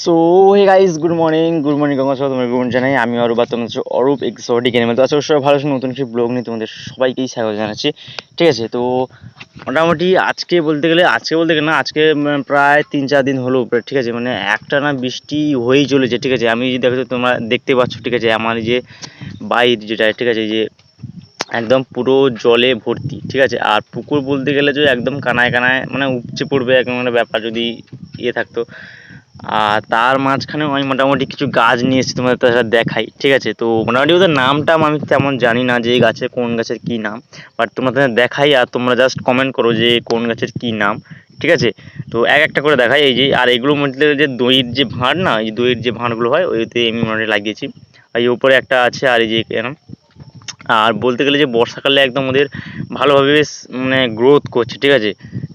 So hey guys good morning good morning Ganga Congress তোমার good জানাই। আমি অরূপ আর হচ্ছে অরূপ এক্সোটিক এনিমেল তো আজকে সবাই ভালো আছে নতুন একটি ব্লগ নিয়ে তোমাদের সবাইকেই স্বাগত জানাচ্ছি। ঠিক আছে, তো মোটামুটি আজকে বলতে গেলে, আজকে বলতে গেলে না, আজকে প্রায় তিন চার দিন হলো ঠিক আছে? মানে একটা না বৃষ্টি হয়েই চলেছে, ঠিক আছে? আমি দেখো, তোমরা দেখতে পাচ্ছ, ঠিক আছে? আমার যে বাইর যেটা, ঠিক আছে? যে একদম পুরো জলে ভর্তি, ঠিক আছে? আর পুকুর বলতে গেলে যে একদম কানায় কানায় মানে উপচে পড়বে এরকম একটা ব্যাপার যদি ইয়ে থাকতো। আর তার মাঝখানেও আমি মোটামুটি কিছু গাছ নিয়ে এসেছি তোমাদের তার দেখাই, ঠিক আছে? তো মোটামুটি ওদের নামটা আমি তেমন জানি না যে এই গাছের কোন গাছের কী নাম বাট তোমাদের দেখাই আর তোমরা জাস্ট কমেন্ট করো যে কোন গাছের কী নাম, ঠিক আছে? তো এক একটা করে দেখাই, এই যে, আর এগুলোর মধ্যে যে দইয়ের যে ভাঁড় না, এই দইয়ের যে ভাঁড়গুলো হয়, ওইতে আমি মোটামুটি লাগিয়েছি। আর এই উপরে একটা আছে, আর এই যে এরম আর বলতে গেলে যে বর্ষাকালে একদম ওদের ভালোভাবে বেশ মানে গ্রোথ করছে, ঠিক আছে?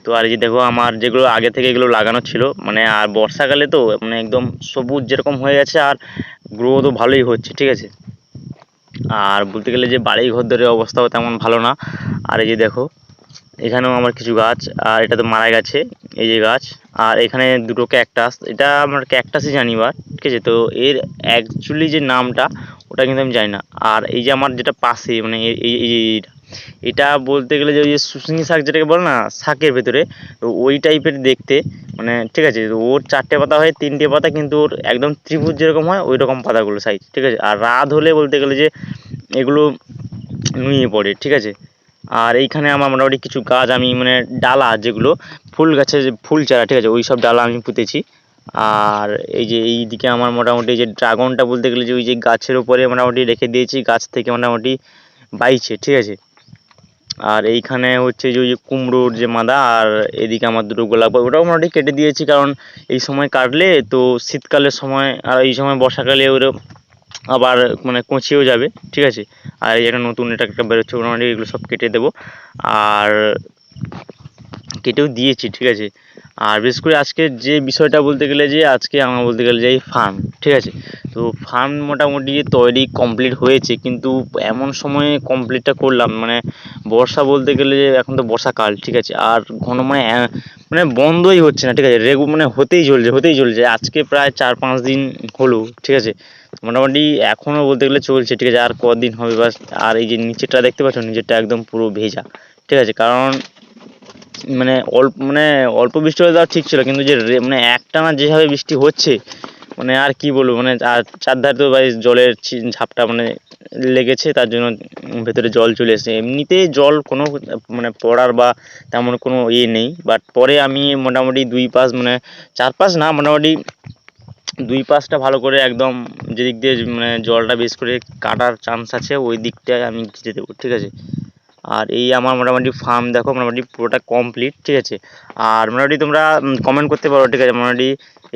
তো আর এই যে দেখো আমার যেগুলো আগে থেকে এগুলো লাগানো ছিল মানে আর বর্ষাকালে তো মানে একদম সবুজ যেরকম হয়ে গেছে আর গ্রোথও ভালোই হচ্ছে, ঠিক আছে? আর বলতে গেলে যে বাড়ি ঘর ধরে অবস্থাও তেমন ভালো না। আর এই যে দেখো, এখানেও আমার কিছু গাছ, আর এটা তো মারা গেছে, এই যে গাছ। আর এখানে দুটো ক্যাকটাস এটা আমার ক্যাকটাসই জানি বা ঠিক আছে? তো এর অ্যাকচুয়ালি যে নামটা, ওটা কিন্তু আমি জানি না। আর এই যে আমার যেটা পাশে মানে এই এইটা এটা বলতে গেলে যে ওই যে শুশনি শাক যেটাকে বলে না, শাকের ভেতরে ওই টাইপের দেখতে মানে ঠিক আছে ওর চারটে পাতা হয়, তিনটে পাতা কিন্তু ওর একদম ত্রিভুজ যেরকম হয় ওই রকম পাতাগুলো সাইজ ঠিক আছে? আর রাত হলে বলতে গেলে যে এগুলো নুয়ে পড়ে, ঠিক আছে? আর এইখানে আমার মোটামুটি কিছু গাছ আমি মানে ডালা যেগুলো, ফুল গাছের যে ফুল চারা, ঠিক আছে? ওই সব ডালা আমি পুঁতেছি। আর এই যে এই দিকে আমার মোটামুটি যে ড্রাগনটা বলতে গেলে যে ওই যে গাছের উপরে মোটামুটি রেখে দিয়েছি, গাছ থেকে মোটামুটি বাইছে, ঠিক আছে? আর এইখানে হচ্ছে যে ওই যে কুমড়োর যে মাদা আর এদিকে আমার দুটো গোলাপ ওটাও মোটামুটি কেটে দিয়েছি কারণ এই সময় কাটলে তো শীতকালের সময় আর এই সময় বর্ষাকালে ওরা আবার মানে কচিয়েও যাবে, ঠিক আছে? আর এই একটা নতুন এটা একটা বেরোচ্ছে, মোটামুটি এগুলো সব কেটে দেবো। আর কেটেও দিয়েছি, ঠিক আছে? আর বিশেষ করে আজকে যে বিষয়টা বলতে গেলে যে আজকে আমার বলতে গেলে যে ফার্ম ঠিক আছে? তো ফার্ম মোটামুটি তৈরি কমপ্লিট হয়েছে, কিন্তু এমন সময়ে কমপ্লিটটা করলাম মানে বর্ষা বলতে গেলে যে এখন তো বর্ষাকাল, ঠিক আছে? আর ঘন মানে মানে বন্ধই হচ্ছে না, ঠিক আছে? রেগু মানে হতেই চলছে হতেই চলছে। আজকে প্রায় চার পাঁচ দিন হলো, ঠিক আছে? মোটামুটি এখনও বলতে গেলে চলছে, ঠিক আছে? আর কদিন হবে বাস? আর এই যে নিচেরটা দেখতে পাচ্ছ, নিচেরটা একদম পুরো ভেজা, ঠিক আছে? কারণ মানে অল্প মানে অল্প বৃষ্টি হলে তাও ঠিক ছিল, কিন্তু যে মানে একটানা যেভাবে বৃষ্টি হচ্ছে মানে আর কি বলব মানে আর চারধারে তো ভাই জলের ঝাপটা মানে লেগেছে, তার জন্য ভেতরে জল চলে এসেছে। এমনিতে জল কোনো মানে পড়ার বা তেমন কোনো ইয়ে নেই বাট পরে আমি মোটামুটি দুই পাশ মানে চার পাশ না, মোটামুটি দুই পাশটা ভালো করে একদম যেদিক দিয়ে মানে জলটা বেশ করে কাটার চান্স আছে, ওই দিকটায় আমি ঘিরে দেবো ঠিক আছে? আর এই আমার মোটামুটি ফার্ম দেখো, মোটামুটি পুরোটা কমপ্লিট ঠিক আছে? আর মোটামুটি তোমরা কমেন্ট করতে পারো, ঠিক আছে? মোটামুটি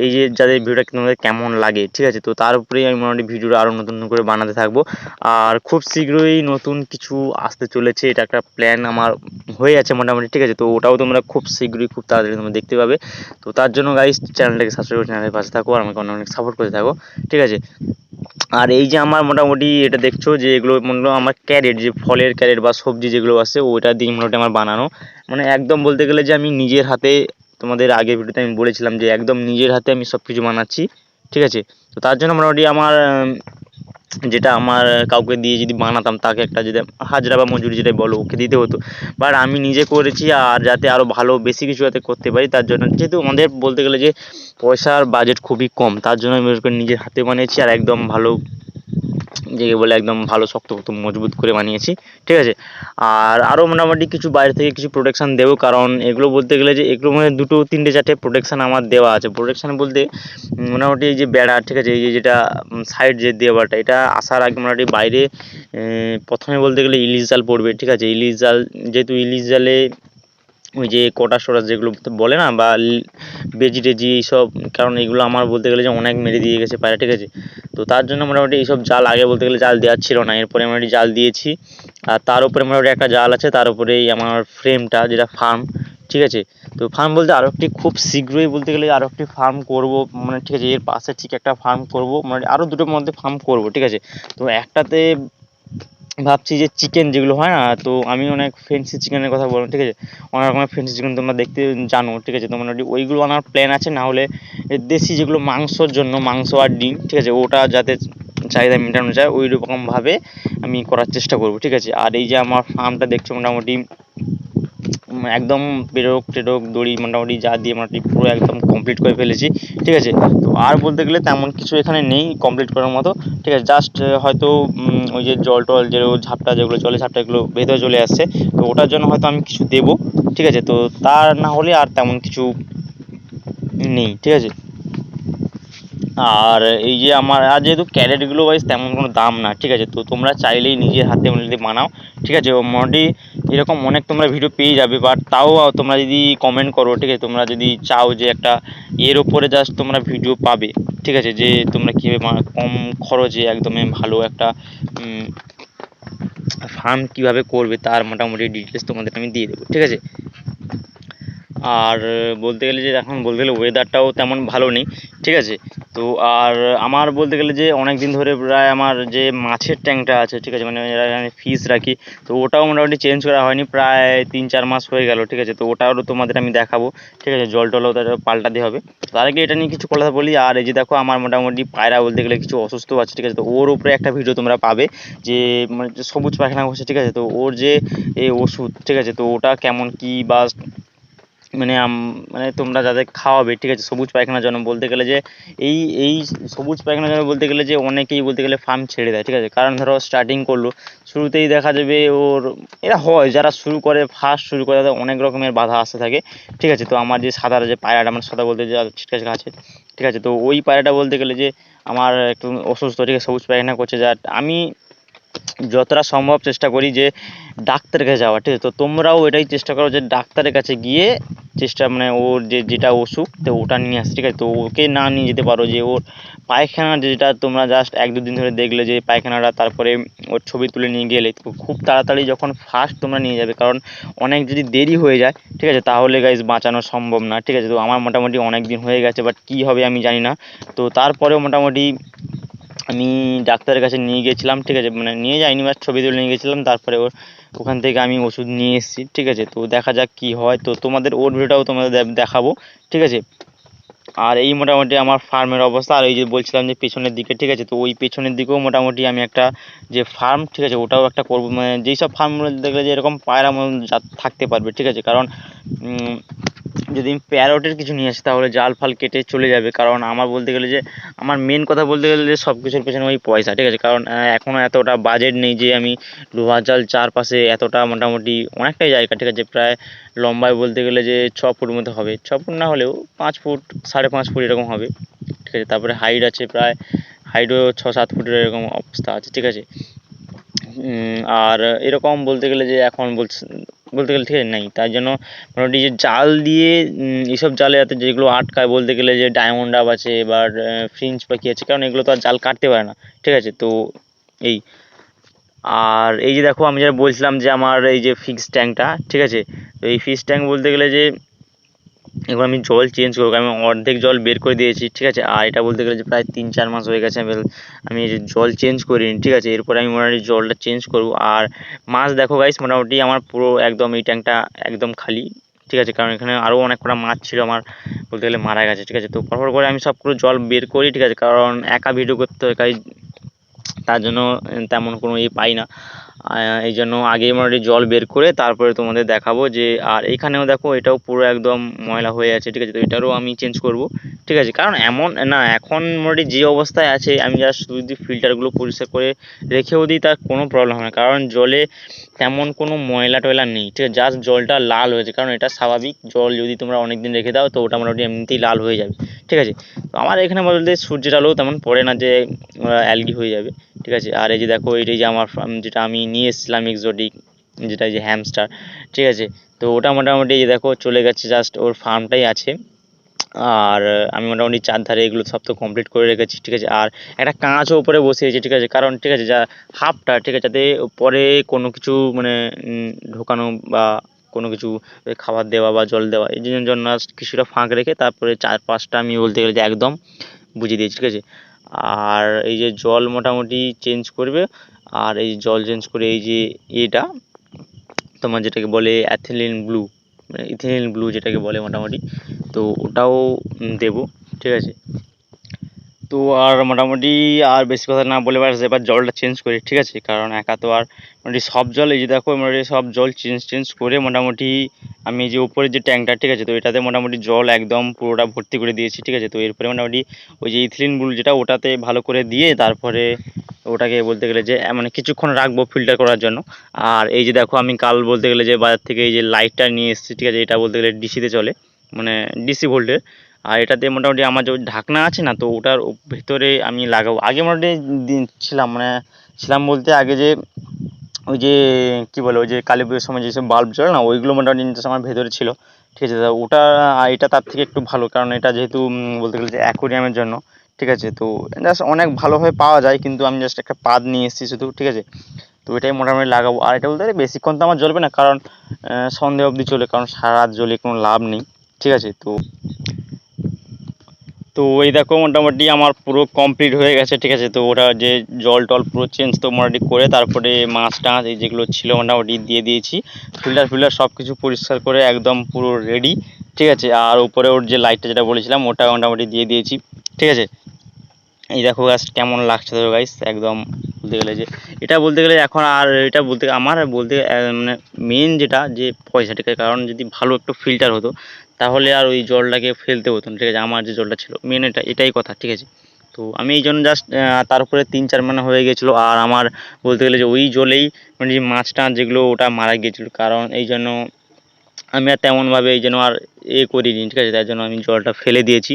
এই যে যাদের ভিডিওটা তোমাদের কেমন লাগে, ঠিক আছে? তো তার উপরেই আমি মোটামুটি ভিডিওটা আরও নতুন নতুন করে বানাতে থাকব। আর খুব শীঘ্রই নতুন কিছু আসতে চলেছে, এটা একটা প্ল্যান আমার হয়ে আছে মোটামুটি, ঠিক আছে? তো ওটাও তোমরা খুব শীঘ্রই, খুব তাড়াতাড়ি তোমরা দেখতে পাবে। তো তার জন্য গাইস চ্যানেলটাকে সাবস্ক্রাইব করে চ্যানেলের পাশে থাকো, আর আমাকে অনেক অনেক সাপোর্ট করতে থাকো, ঠিক আছে? আর এই যে আমার মোটামুটি এটা দেখছ যে এগুলো মনে আমার ক্যারেট, যে ফলের ক্যারেট বা সবজি যেগুলো আছে, ওইটা দিয়ে মোটামুটি আমার বানানো। মানে একদম বলতে গেলে যে আমি নিজের হাতে, তোমাদের আগের ভিডিওতে আমি বলেছিলাম যে একদম নিজের হাতে আমি সব কিছু বানাচ্ছি, ঠিক আছে? তো তার জন্য মোটামুটি আমার যেটা আমার কাউকে দিয়ে যদি বানাতাম, তাকে একটা যদি হাজরা বা মজুরি যেটা বলো, ওকে দিতে হতো। বাট আমি নিজে করেছি আর যাতে আরও ভালো, বেশি কিছু যাতে করতে পারি, তার জন্য যেহেতু আমাদের বলতে গেলে যে পয়সার বাজেট খুবই কম, তার জন্য আমি নিজের হাতে বানিয়েছি আর একদম ভালো যেকে বলে একদম ভালো শক্ত মজবুত করে বানিয়েছি, ঠিক আছে? আর আরও মোটামুটি কিছু বাইরে থেকে কিছু প্রোটেকশান দেবো, কারণ এগুলো বলতে গেলে যে এগুলো মধ্যে দুটো, তিনটে, চারটে প্রোটেকশান আমার দেওয়া আছে। প্রোটেকশান বলতে মোটামুটি এই যে বেড়া, ঠিক আছে? এই যে যেটা সাইড যে দেওয়াটা, এটা আসার আগে মোটামুটি বাইরে প্রথমে বলতে গেলে ইলিশ জাল পড়বে, ঠিক আছে? ইলিশ জাল, যেহেতু ইলিশ জালে ওই যে কটা সরাস যেগুলো বলে না, বা বেজি টেজি এইসব, কারণ এগুলো আমার বলতে গেলে যে অনেক মেরে দিয়ে গেছে পায়রা, ঠিক আছে? তো তার জন্য মোটামুটি এইসব জাল আগে বলতে গেলে জাল দেওয়ার ছিল না, এরপরে মোটামুটি জাল দিয়েছি। আর তার উপরে মোটামুটি একটা জাল আছে, তার উপরেই আমার ফ্রেমটা যেটা ফার্ম ঠিক আছে? তো ফার্ম বলতে আরও একটি খুব শীঘ্রই বলতে গেলে আরও একটি ফার্ম করব মানে ঠিক আছে, এর পাশে ঠিক একটা ফার্ম করব মানে আরও দুটোর মধ্যে ফার্ম করব, ঠিক আছে? তো একটাতে ভাবছি যে চিকেন যেগুলো হয় না, তো আমি অনেক ফেন্সি চিকেনের কথা বললাম, ঠিক আছে? অনেক রকমের ফেন্সি চিকেন তোমরা দেখতে জানো, ঠিক আছে? তো মোটামুটি ওইগুলো আনার প্ল্যান আছে, না হলে দেশি যেগুলো মাংসর জন্য, মাংস আর ডিম, ঠিক আছে? ওটা যাতে চাহিদা মেটানো যায় ওই রকমভাবে আমি করার চেষ্টা করব, ঠিক আছে? আর এই যে আমার ফার্মটা দেখছ মোটামুটি একদম পেরোক টেরোক, দড়ি মোটামুটি যা দিয়ে মোটামুটি পুরো একদম কমপ্লিট করে ফেলেছি, ঠিক আছে? তো আর বলতে গেলে তেমন কিছু এখানে নেই কমপ্লিট করার মতো, ঠিক আছে? জাস্ট হয়তো ওই যে জল টল যে ঝাপটা যেগুলো জলে ঝাপটা এগুলো ভেতরে চলে আসছে, তো ওটার জন্য হয়তো আমি কিছু দেবো, ঠিক আছে? তো তার না হলে আর তেমন কিছু নেই, ঠিক আছে? আর এই যে আমার, আর যেহেতু ক্যারেটগুলো ওয়াইজ তেমন কোনো দাম না, ঠিক আছে? তো তোমরা চাইলেই নিজের হাতে যদি বানাও, ঠিক আছে? মোটামুটি এরকম অনেক তোমরা ভিডিও পেয়ে যাবে বাট তাও তোমরা যদি কমেন্ট করো, ঠিক আছে? তোমরা যদি চাও যে একটা এর ওপরে জাস্ট তোমরা ভিডিও পাবে, ঠিক আছে? যে তোমরা কীভাবে কম খরচে একদমই ভালো একটা ফার্ম কীভাবে করবে তার মোটামুটি ডিটেলস তোমাদের আমি দিয়ে দেবো, ঠিক আছে? আর বলতে গেলে যে এখন বলতে গেলে ওয়েদারটাও তেমন ভালো নেই, ঠিক আছে? তো আর আমার বলতে গেলে যে অনেক দিন ধরে প্রায় আমার যে মাছের ট্যাঙ্কটা আছে, ঠিক আছে মানে আমি ফিস রাখি, তো ওটাও মোটামুটি চেঞ্জ করা হয়নি, প্রায় তিন চার মাস হয়ে গেল, ঠিক আছে, তো ওটাও তোমাদের আমি দেখাবো, ঠিক আছে, জল টলও তার পাল্টাতে হবে। তার আগে এটা নিয়ে কিছু কথা বলি, আর এই যে দেখো আমার মোটামুটি পায়রা বলতে গেলে কিছু অসুস্থ আছে, ঠিক আছে, তো ওর উপরে একটা ভিডিও তোমরা পাবে, যে মানে সবুজ পায়খানা করছে ঠিক আছে, তো ওর যে ওষুধ, ঠিক আছে, তো ওটা কেমন কি বা মানে মানে তোমরা যাদের খাওয়াবে, ঠিক আছে, সবুজ পায়খানার জন্য বলতে গেলে যে, এই এই সবুজ পায়খানার জন্য বলতে গেলে যে, অনেকেই বলতে গেলে ফার্ম ছেড়ে দেয়, ঠিক আছে। কারণ ধরো স্টার্টিং করল, শুরুতেই দেখা যাবে ওর, এরা হয়, যারা শুরু করে ফার্স্ট শুরু করে, তাদের অনেক রকমের বাধা আসতে থাকে, ঠিক আছে। তো আমার যে সাদার যে পায়রাটা আমার সাদা বলতে যে ঠিক আছে আছে ঠিক আছে। তো ওই পায়রাটা বলতে গেলে যে, আমার একটু অসুস্থ, ঠিক আছে, সবুজ পায়খানা করছে যা আমি যতটা সম্ভব চেষ্টা করি যে ডাক্তারের কাছে যাওয়া ঠিক আছে? তো তোমরাও এটাই চেষ্টা করো যে ডাক্তারের কাছে গিয়ে চেষ্টা মানে ওর যে, যেটা অসুখ, তো ওটা নিয়ে আসে ঠিক আছে? তো ওকে না নিয়ে যেতে পারো যে ওর পায়খানা যেটা তোমরা জাস্ট এক দুদিন ধরে দেখলে যে পায়খানাটা, তারপরে ওর ছবি তুলে নিয়ে গেলে খুব তাড়াতাড়ি যখন ফার্স্ট তোমরা নিয়ে যাবে, কারণ অনেক যদি দেরি হয়ে যায়, ঠিক আছে? তাহলে গাইজ বাঁচানো সম্ভব না, ঠিক আছে? তো আমার মোটামুটি অনেক দিন হয়ে গেছে বাট কী হবে আমি জানি না। তো তারপরেও মোটামুটি আমি ডাক্তারের কাছে নিয়ে গেছিলাম, ঠিক আছে? মানে নিয়ে যাইনি বা ছবি তুলে নিয়ে গেছিলাম, তারপরে ওর ওখান থেকে আমি ওষুধ নিয়ে এসেছি, ঠিক আছে? তো দেখা যাক কী হয়। তো তোমাদের ওর ভিডিওটাও তোমাদের দেখাবো, ঠিক আছে? আর এই মোটামুটি আমার ফার্মের অবস্থা, আর এই যে বলছিলাম যে পেছনের দিকে, ঠিক আছে? তো ওই পেছনের দিকেও মোটামুটি আমি একটা যে ফার্ম, ঠিক আছে? ওটাও একটা করব মানে যেই সব ফার্মগুলো দেখলে যে এরকম পায়রা থাকতে পারবে, ঠিক আছে? কারণ যদি আমি প্যারটের কিছু নিয়ে আসি, তাহলে জাল ফাল কেটে চলে যাবে। কারণ আমার বলতে গেলে যে, আমার মেন কথা বলতে গেলে যে সব কিছুর পেছনে ওই পয়সা, ঠিক আছে? কারণ এখনও এতটা বাজেট নেই যে, আমি লোহার জাল চারপাশে এতটা মোটামুটি অনেকটাই জায়গা, ঠিক আছে? প্রায় লম্বায় বলতে গেলে যে, ছ ফুট মতো হবে। ছ ফুট না হলেও পাঁচ ফুট, সাড়ে পাঁচ ফুট এরকম হবে, ঠিক আছে? তারপরে হাইট আছে প্রায় হাইটও ছ সাত ফুটের এরকম অবস্থা আছে, ঠিক আছে? আর এরকম বলতে গেলে যে, এখন বলছে বলতে গেলে ঠিক আছে, নেই। তার জন্য মোটামুটি যে জাল দিয়ে এইসব জালে যাতে যেগুলো আটকায়, বলতে গেলে যে ডায়মন্ড ডাব আছে বা ফ্রিঞ্চ পাখি আছে, কারণ এগুলো তো আর জাল কাটতে পারে না, ঠিক আছে? তো এই। আর এই যে দেখো, আমি যেটা বলছিলাম যে আমার এই যে ফিক্স ট্যাঙ্কটা ঠিক আছে? তো এই ফিক্স ট্যাঙ্ক বলতে গেলে যে এবার আমি জল চেঞ্জ করব আমি অর্ধেক জল বের করে দিয়েছি, ঠিক আছে? আর এটা বলতে গেলে যে প্রায় তিন চার মাস হয়ে গেছে, আমি জল চেঞ্জ করিনি, ঠিক আছে? এরপরে আমি মোটামুটি জলটা চেঞ্জ করব। আর মাছ দেখো গাইস মোটামুটি আমার পুরো একদম এই ট্যাঙ্কটা একদম খালি, ঠিক আছে? কারণ এখানে আরও অনেক কটা মাছ ছিল, আমার বলতে গেলে মারা গেছে, ঠিক আছে? তো পরপর করে আমি সব পুরো জল বের করি, ঠিক আছে? কারণ একা ভিডিও করতে হয়, তাই তার জন্য তেমন কোনো ইয়ে পাই না। এই জন্য আগে মোটামুটি জল বের করে তারপরে তোমাদের দেখাবো যে, আর এইখানেও দেখো এটাও পুরো একদম ময়লা হয়ে আছে, ঠিক আছে? তো এটারও আমি চেঞ্জ করব। ঠিক আছে, কারণ এমন, না, এখন মোটামুটি যে অবস্থায় আছে, আমি জাস্ট যদি ফিল্টারগুলো পরিষ্কার করে রেখেও দিই, তার কোনো প্রবলেম হয় না। কারণ জলে তেমন কোনো ময়লা টয়লা নেই, ঠিক আছে? জাস্ট জলটা লাল হয়েছে, কারণ এটা স্বাভাবিক। জল যদি তোমরা অনেক দিন রেখে দাও, তো ওটা মোটামুটি এমনিতেই লাল হয়ে যাবে, ঠিক আছে? তো আমার এখানে বলতে সূর্যের আলো তেমন পড়ে না যে অ্যালগি হয়ে যাবে, ঠিক আছে? আর এই যে দেখো এটাই যে আমার যেটা আমি নিয়ে এসেছিলাম এক্সোটিক যেটা এই যে হ্যামস্টার ঠিক আছে? তো ওটা মোটামুটি এই যে দেখো, চলে গেছে জাস্ট ওর ফার্মটাই আছে। আর আমি মোটামুটি চারধারে এগুলো সব তো কমপ্লিট করে রেখেছি, ঠিক আছে? আর একটা কাঁচও উপরে বসিয়েছি, ঠিক আছে? কারণ, ঠিক আছে, যা হাফটা, ঠিক আছে, যাতে পরে কোনো কিছু মানে ঢোকানো বা কোনো কিছু খাবার দেওয়া বা জল দেওয়া, এই জন্য কিছুটা ফাঁক রেখে তারপরে চার পাঁচটা আমি বলতে গেলে যে একদম বুঝিয়ে দিয়েছি, ঠিক আছে? আর এই যে জল মোটামুটি চেঞ্জ করবে, আর এই জল চেঞ্জ করে এই যে এটা তোমার যেটাকে বলে অ্যাথেলিন ব্লু মানে ইথিলিন, ব্লু যেটাকে বলে মোটামুটি, তো ওটাও দেবো, ঠিক আছে? তো আর মোটামুটি আর বেশি কথা না বলে এবার এবার জলটা চেঞ্জ করি, ঠিক আছে? কারণ একা তো আর মোটামুটি সব জল, এই যে দেখো, মোটামুটি সব জল চেঞ্জ চেঞ্জ করে মোটামুটি আমি যে উপরের যে ট্যাঙ্কটা, ঠিক আছে? তো এটাতে মোটামুটি জল একদম পুরোটা ভর্তি করে দিয়েছি, ঠিক আছে? তো এরপরে মোটামুটি ওই যে ইথিলিন, ব্লু যেটা, ওটাতে ভালো করে দিয়ে তারপরে ওটাকে বলতে গেলে যে মানে কিছুক্ষণ রাখব ফিল্টার করার জন্য। আর এই যে দেখো, আমি কাল বলতে গেলে যে বাজার থেকে এই যে লাইটটা নিয়ে এসেছি, ঠিক আছে, এটা বলতে গেলে ডিসিতে চলে মানে ডিসি ভোল্টের আর এটাতে মোটামুটি আমার যে ঢাকনা আছে না, তো ওটার ভেতরে আমি লাগাবো। আগে মোটামুটি ছিলাম মানে ছিলাম বলতে আগে যে, ওই যে, কী বলে, ওই যে কালী পুজোর সময় যেসব বাল্ব জ্বলে না, ওইগুলো মোটামুটি আমার ভেতরে ছিল। ঠিক আছে ওটা এটা তার থেকে একটু ভালো, কারণ এটা যেহেতু বলতে গেলে যে অ্যাকোরিয়ামের জন্য। ঠিক আছে? তো জাস্ট অনেক ভালোভাবে পাওয়া যায়, কিন্তু আমি জাস্ট একটা পাদ নিয়ে এসেছি শুধু, ঠিক আছে? তো এটাই মোটামুটি লাগাবো। আর এটা বলতে বেশিক্ষণ তো আমার জ্বলবে না, কারণ সন্ধে অবধি চলে, কারণ সারা রাত জ্বলে কোনো লাভ নেই, ঠিক আছে? তো তো এই দেখো মোটামুটি আমার পুরো কমপ্লিট হয়ে গেছে, ঠিক আছে? তো ওটা যে জল টল পুরো চেঞ্জ তো মোটামুটি করে তারপরে মাছ টাছ এই যেগুলো ছিল মোটামুটি দিয়ে দিয়েছি। ফিল্টার ফিল্টার সব কিছু পরিষ্কার করে একদম পুরো রেডি ঠিক আছে? আর উপরে ওর যে লাইটটা যেটা বলেছিলাম, ওটা মোটামুটি দিয়ে দিয়েছি, ঠিক আছে? এই দেখো গাছ কেমন লাগছে তো গাইস একদম বলতে গেলে যে, এটা বলতে গেলে এখন আর এটা বলতে, আমার বলতে মানে মেন যেটা, যে পয়সা ঠিক কারণ যদি ভালো একটু ফিল্টার হতো, তাহলে আর ওই জলটাকে ফেলতে হতো না, ঠিক আছে? আমার যে জলটা ছিল মেন এটা, এটাই কথা, ঠিক আছে? তো আমি এই জন্য জাস্ট তার উপরে তিন চার মানে হয়ে গেছিল, আর আমার বলতে গেলে যে ওই জলেই মানে যে মাছ টাছ যেগুলো ওটা মারা গিয়েছিল কারণ এই জন্য আমি আর তেমনভাবে এই জন্য আর এ করিনি, ঠিক আছে? তার জন্য আমি জলটা ফেলে দিয়েছি,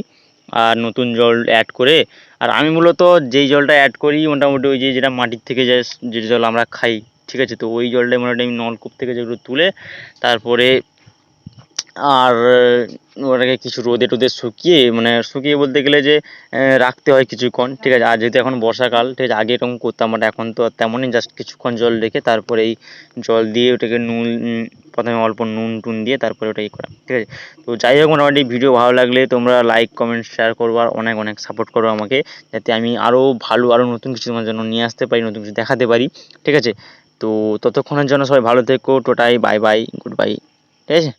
আর নতুন জল অ্যাড করে আর আমি মূলত যেই জলটা অ্যাড করি, মোটামুটি ওই যে যেটা মাটির থেকে যে যে জল আমরা খাই, ঠিক আছে? তো ওই জলটাই মোটামুটি আমি নলকূপ থেকে যেগুলো তুলে, তারপরে আর ওটাকে কিছু রোদে টোদে শুকিয়ে মানে শুকিয়ে বলতে গেলে যে রাখতে হয় কিছুক্ষণ, ঠিক আছে? আর যেহেতু এখন বর্ষাকাল, ঠিক আছে? আগে এরকম করতাম বাট এখন তো আর তেমনই জাস্ট কিছুক্ষণ জল রেখে তারপরে এই জল দিয়ে ওটাকে নুন প্রথমে অল্প নুন টুন দিয়ে তারপরে ওটাই করা, ঠিক আছে? তো যাই হোক, মোটামুটি ভিডিও ভালো লাগলে তোমরা লাইক কমেন্ট শেয়ার করব আর অনেক অনেক সাপোর্ট করো আমাকে, যাতে আমি আরও ভালো আরও নতুন কিছু তোমার জন্য নিয়ে আসতে পারি, নতুন কিছু দেখাতে পারি, ঠিক আছে? তো ততক্ষণের জন্য সবাই ভালো থেকো, টোটাই বাই বাই গুড বাই ঠিক আছে?